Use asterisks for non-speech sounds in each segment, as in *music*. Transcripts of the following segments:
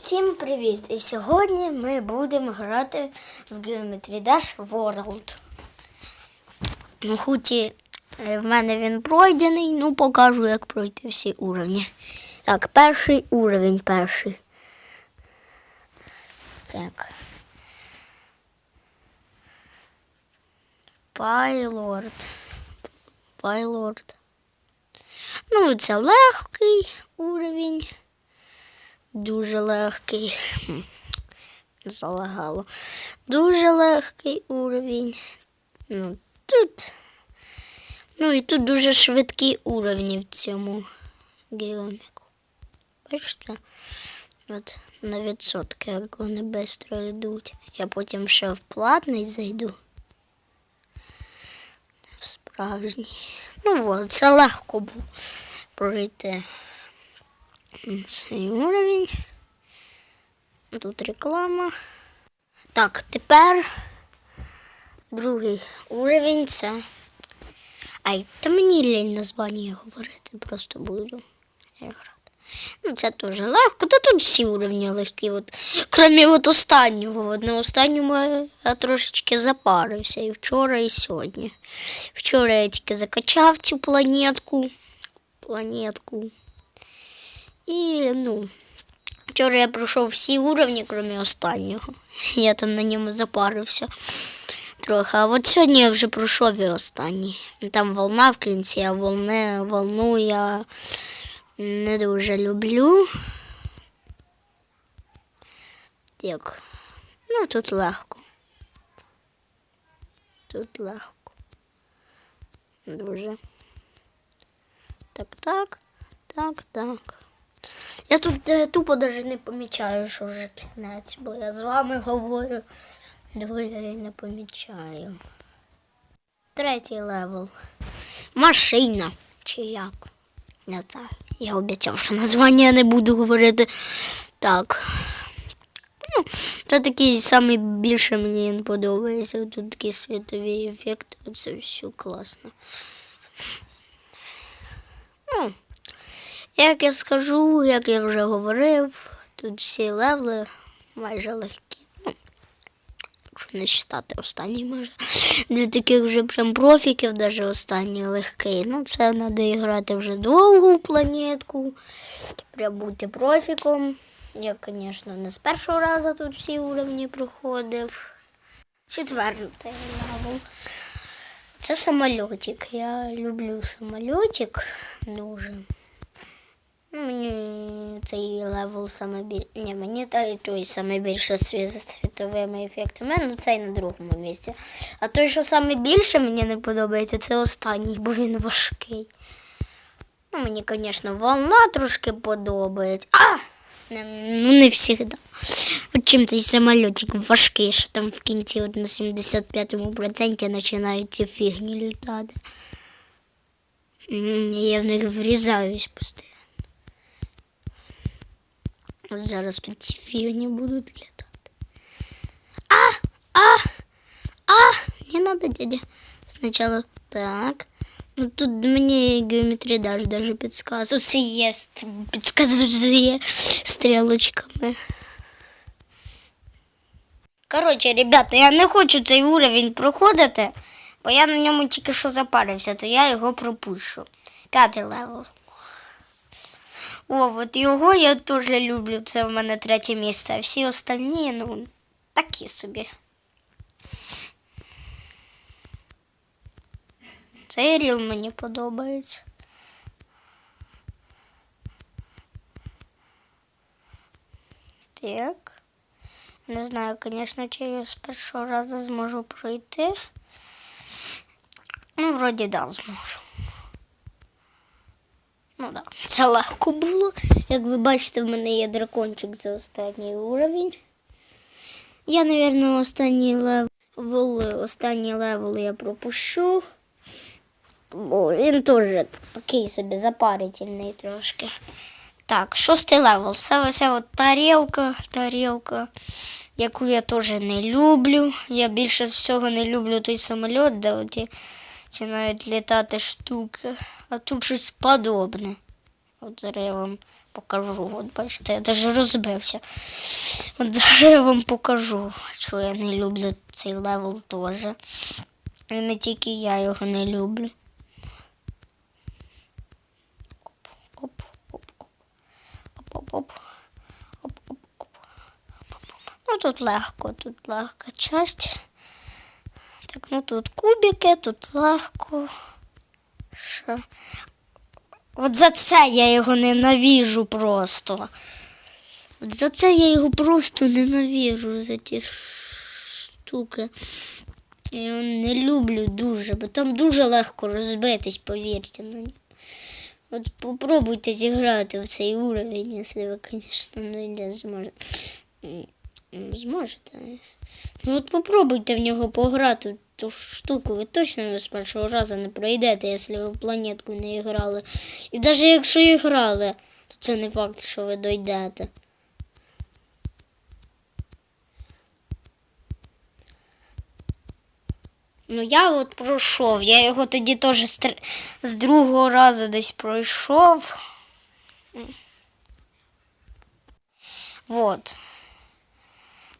Всім привіт! І сьогодні ми будемо грати в Geometry Dash World. Ну, Хоч і е, в мене він пройдений, ну покажу, як пройти всі уровні. Так, перший уровень перший. Так. Пайлорд. Пайлорд. Ну, це легкий уровень. Дуже легкий. Залагало. Дуже легкий уровень. Ну, тут. Ну і тут дуже швидкі уровні в цьому геоміку. Бачите? От на відсотки, як вони швидко йдуть. Я потім ще в платний зайду. В справжній. Ну от, це легко було пройти цей уровень. Тут реклама. Так, тепер другий уровень це. Ай, та мені лінь названня говорити, просто буду грати. Ну, це теж легко, та тут всі уровні легкі. От, крім от останнього. На останньому я трошечки запарився і вчора, і сьогодні. Вчора я тільки закачав цю планетку. Планетку. І, ну, вчора я пройшов всі уровні, крім останнього. *laughs* Я там на ньому запарився трохи. А от сьогодні я вже пройшов і останній. Там волна в кінці, а волни, волну я не дуже люблю. Так. Ну, тут легко. Тут легко. Дуже. Так, так, так, так. Я тут е, тупо навіть не помічаю, що вже кінець, бо я з вами говорю. Дуже я і не помічаю. Третій левел. Машина. Чи як? Не знаю. Я обіцяв, що названня я не буду говорити. Так. Ну, це такий самий більше мені подобається. Тут такі світові ефекти. Це все класно. Ну, як я скажу, як я вже говорив, тут всі левли майже легкі. Ну, якщо не читати останній може. Для таких вже прям профіків, навіть останній легкий. Ну, це треба грати вже довгу планетку. Прям бути профіком. Я, звісно, не з першого разу тут всі уровні проходив. Четвертий левел. Це самольотик. Я люблю самольотик дуже. Мені цей левел саме біль... Ні, мені той, той саме більше світовими ефектами, ну цей на другому місці. А той, що саме більше мені не подобається, це останній, бо він важкий. Ну, мені, звісно, волна трошки подобається. А! Ну, не завжди. От чим цей самольотик важкий, що там в кінці от на 75-му проценті починають ці фігні літати. Я в них врізаюсь постійно. От зараз тут ці фігні будуть літати. А! А! А! Не надо, дядя. Сначала так. Ну тут мені геометрія даже, даже підказує. Це є, підказує стрілочками. Коротше, ребята, я не хочу цей уровень проходити, бо я на ньому тільки що запарився, то я його пропущу. П'ятий левел. О, от його я теж люблю. Це в мене третє місце. А всі остальні, ну, такі собі. Цей ріл мені подобається. Так. Не знаю, звісно, чи я з першого разу зможу пройти. Ну, вроді да, зможу. Ну так, да. це легко було. Як ви бачите, в мене є дракончик за останній уровень. Я, мабуть, останній левел, останній левел я пропущу. Бо він теж такий собі запарительний трошки. Так, шостий левел. Це ось от тарілка, тарілка, яку я теж не люблю. Я більше всього не люблю той самоліт, де оті починають літати штуки. А тут щось подобне. От зараз я вам покажу. От бачите, я навіть розбився. От зараз я вам покажу, що я не люблю цей левел теж. І не тільки я його не люблю. Оп, оп, оп, оп. Оп, оп, оп. Оп. Ну тут легко, тут легка часть. Так, ну тут кубики, тут легко. Що? От за це я його ненавіжу просто. От за це я його просто ненавіжу, за ті штуки. Я його не люблю дуже, бо там дуже легко розбитись, повірте. От попробуйте зіграти в цей уровень, якщо ви, звісно, не зможете. Зможете. Ну от попробуйте в нього пограти ту штуку, ви точно з першого разу не пройдете, якщо ви в планетку не грали. І навіть якщо і грали, то це не факт, що ви дойдете. Ну я от пройшов. Я його тоді теж з, тр- з другого разу десь пройшов. Вот.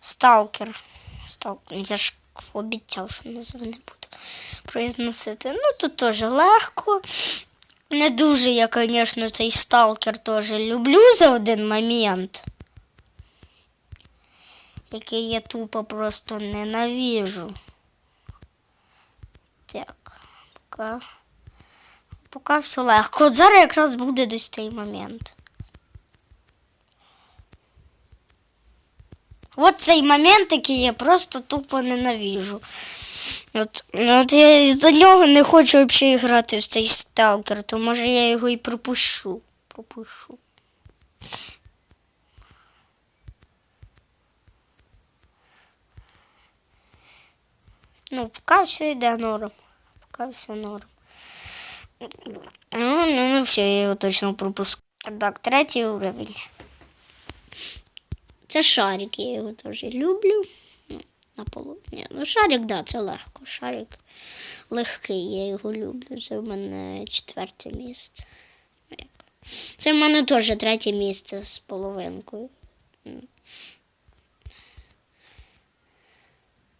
Сталкер. Сталкер. Я ж обіцяв, що назви не буду произносити. Ну, тут теж легко. Не дуже я, звісно, цей сталкер теж люблю за один момент. Який я тупо просто ненавижу. Так, поки, поки все легко. От зараз якраз буде десь цей момент. От цей момент, який я просто тупо ненавижу. От, от я за нього не хочу взагалі грати в цей сталкер, то може я його і пропущу. Пропущу. Ну, поки все йде норм. Поки все норм. Ну, ну, ну все, я його точно пропускаю. Так, третій уровень. Це шарик, я його теж люблю. На полу. Ні, ну шарик, да, це легко. Шарик легкий, я його люблю. Це в мене четверте місце. Ну. Це в мене теж третє місце з половинкою.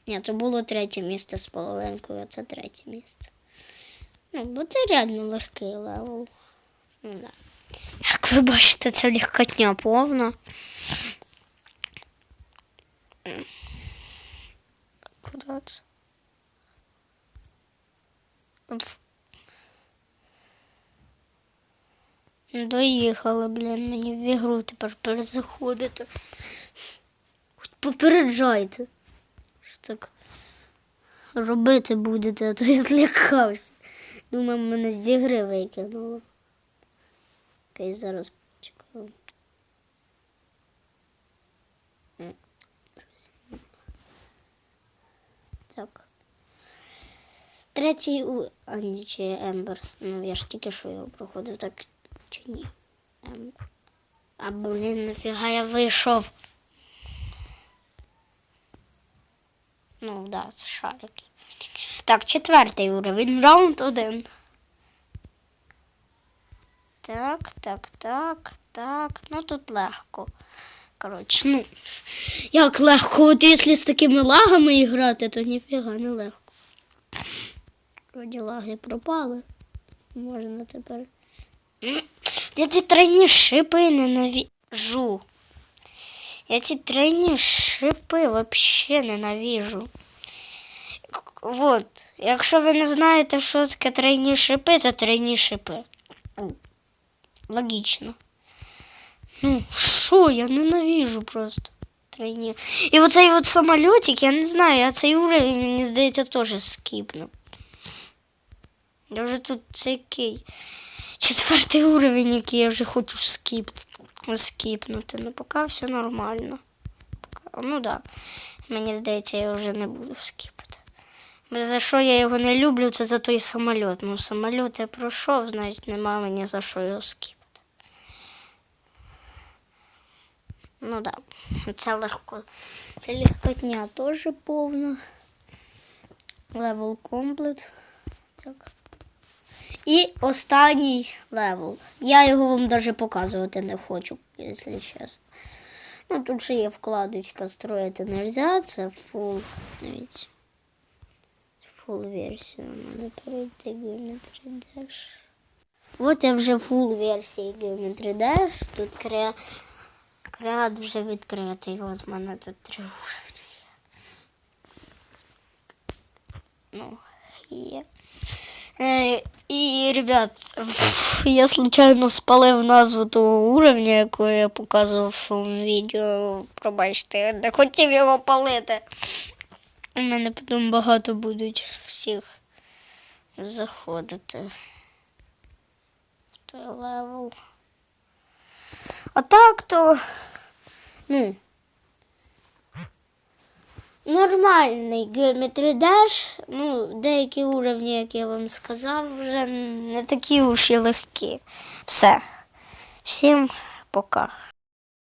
Ні, це було третє місце з половинкою, а це третє місце. Ну, бо це реально легкий левел. Ну, да. Як ви бачите, це легкотня повна. Це? Пф. Доїхали, блін, мені в ігру тепер перезаходити. Попереджайте. Що так робити будете, а то я злякався. Думаю, мене з ігри викинуло. Окей, зараз Так. Третій у. А ні, чи Емберс. Ну, я ж тільки що його проходив, так чи ні. Ем... А блін, нафіга я вийшов. Ну, да, це шарики. Так, четвертий уровень, раунд один. Так, так, так, так. Ну тут легко. Коротше, ну. Як легко, от якщо з такими лагами грати, то ніфіга не легко. Вроді лаги пропали. Можна тепер. Я ці тройні шипи ненавижу. Я ці тройні шипи взагалі ненавижу. К- Вот, якщо ви не знаєте, що таке тройні шипи, це тройні шипи. Логічно. Ну, що, я ненавижу просто. Тройні. І оцей от самолітик, я не знаю, я цей уровень, мені здається, теж скіпну. Я вже тут це який. Четвертий уровень, який я вже хочу скіп... скіпнути. Ну, поки все нормально. Ну. Да. Мені здається, я вже не буду скіпати. За що я його не люблю, це за той самоліт. Ну, самоліт я пройшов, значить нема мені за що його скіпати. Ну так, да. це легко. Це легкотня теж повна. Левел комплект. Так. І останній левел. Я його вам навіть показувати не хочу, якщо чесно. Ну, тут ще є вкладочка строїти нельзя, це фул. Дивіться. Версія. Надо перейти Geometry Dash. От я вже фул версії Geometry Dash. Тут кре... креат вже відкритий. От в мене тут три уровні. Ну, є. Е, і, ребят, *laughs* я случайно спалив назву того уровня, яку я показував в своєму відео. Пробачте, я не хотів його палити. У мене потім багато будуть всіх заходити в той левел. А так то, ну, нормальний Geometry Dash. Ну, деякі уровні, як я вам сказав, вже не такі уж і легкі. Все. Всім пока.